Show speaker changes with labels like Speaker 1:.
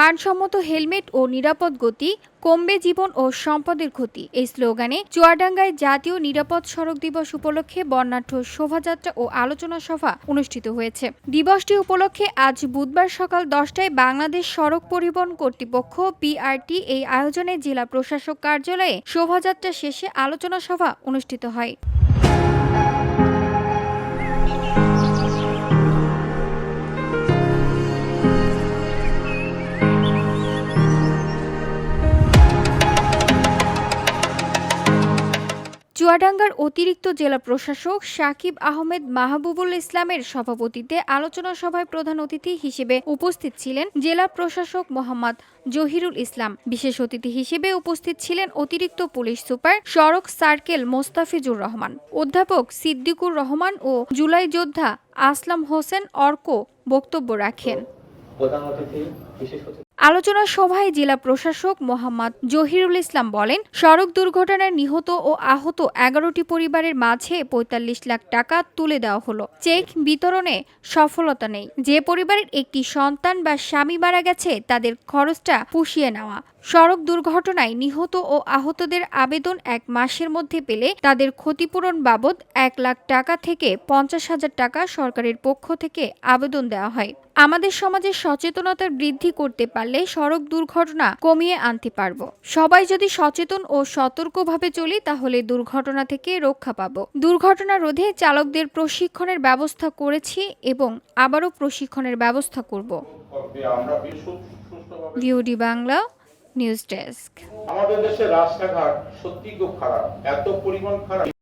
Speaker 1: মানসম্মত হেলমেট ও নিরাপদ গতি কমবে জীবন ও সম্পদের ক্ষতি এই স্লোগানে চুয়াডাঙ্গায় জাতীয় নিরাপদ সড়ক দিবস উপলক্ষে বর্ণাঢ্য শোভাযাত্রা ও আলোচনা সভা অনুষ্ঠিত হয়েছে দিবসটি উপলক্ষে আজ বুধবার সকাল দশটায় বাংলাদেশ সড়ক পরিবহন কর্তৃপক্ষ পিআরটি এই আয়োজনে জেলা প্রশাসক কার্যালয়ে শোভাযাত্রা শেষে আলোচনা সভা অনুষ্ঠিত হয় চুয়াডাঙ্গার অতিরিক্ত জেলা প্রশাসক সাকিব আহমেদ মাহবুবুল ইসলামের সভাপতিতে আলোচনা সভায় প্রধান অতিথি হিসেবে উপস্থিত ছিলেন জেলা প্রশাসক মোহাম্মদ জহিরুল ইসলাম বিশেষ অতিথি হিসেবে উপস্থিত ছিলেন অতিরিক্ত পুলিশ সুপার সড়ক সার্কেল মোস্তাফিজুর রহমান অধ্যাপক সিদ্দিকুর রহমান ও জুলাই যোদ্ধা আসলাম হোসেন অর্ক বক্তব্য রাখেন আলোচনা সভায় জেলা প্রশাসক মোহাম্মদ জহিরুল ইসলাম বলেন সড়ক দুর্ঘটনায় নিহত ও আহত এগারোটি পরিবারের মাঝে পঁয়তাল্লিশ লাখ টাকা তুলে দেওয়া হলো চেক বিতরণে সফলতা নেই যে পরিবারের একটি সন্তান বা স্বামী মারা গেছে তাদের খরচটা পুষিয়ে নেওয়া সড়ক দুর্ঘটনায় নিহত ও আহতদের আবেদন এক মাসের মধ্যে পেলে তাদের ক্ষতিপূরণ বাবদ এক লাখ টাকা থেকে পঞ্চাশ হাজার টাকা সরকারের পক্ষ থেকে আবেদন দেওয়া হয় আমাদের সমাজে সচেতনতা বৃদ্ধি করতে পারলে সড়ক দুর্ঘটনা কমিয়ে আনতে পারব সবাই যদি সচেতন ও সতর্কভাবে চলি তাহলে দুর্ঘটনা থেকে রক্ষা পাব দুর্ঘটনা রোধে চালকদের প্রশিক্ষণের ব্যবস্থা করেছি এবং আবারও প্রশিক্ষণের ব্যবস্থা করব ভিওডি বাংলা নিউজ ডেস্ক আমাদের দেশে রাস্তাঘাট সত্যি খুব খারাপ এত পরিমাণ খারাপ